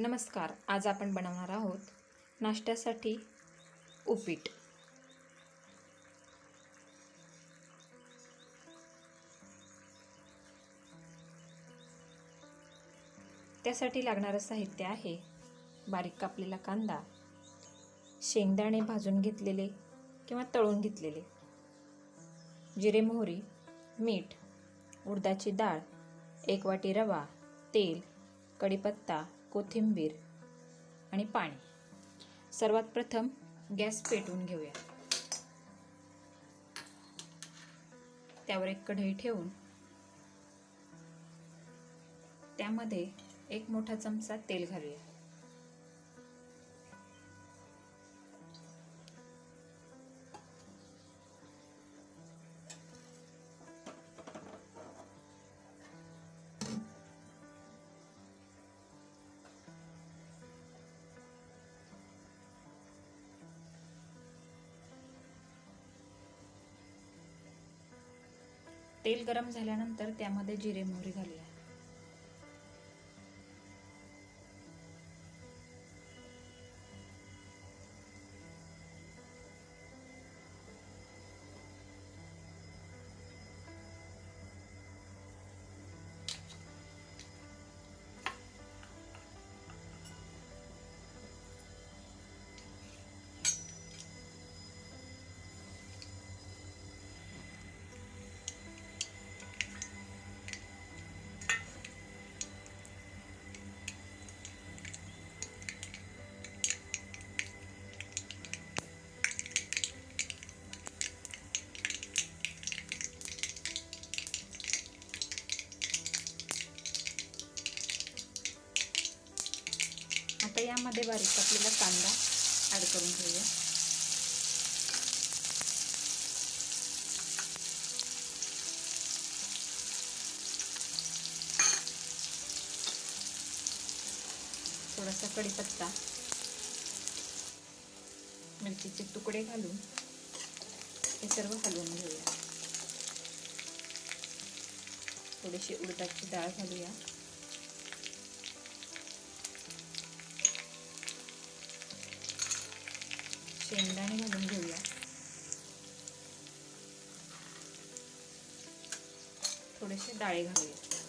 नमस्कार आज आपण बनवणार आहोत नाश्त्यासाठी उपीट. त्यासाठी लागणारं साहित्य आहे बारीक कापलेला कांदा शेंगदाणे भाजून घेतलेले किंवा तळून घेतलेले जिरे मोहरी मीठ उडदाची डाळ एक वाटी रवा तेल कढीपत्ता कोथिंबीर आणि पाणी. सर्वात प्रथम गॅस पेटवून घेऊया. त्यावर एक कढई ठेवून त्यामध्ये एक मोठा चमचा तेल घालूया. तेल गरम झाल्यानंतर त्यामध्ये जिरे मोहरी घालूया. आता यामध्ये बारीक आपल्याला कांदा ॲड करून घेऊया. थोडासा कढीपत्ता मिरचीचे तुकडे घालून हे सर्व हलवून घेऊया. थोडीशी उडदाची डाळ घालूया. शेंगदाणे घालून घेऊया. थोडेसे डाळे घालूया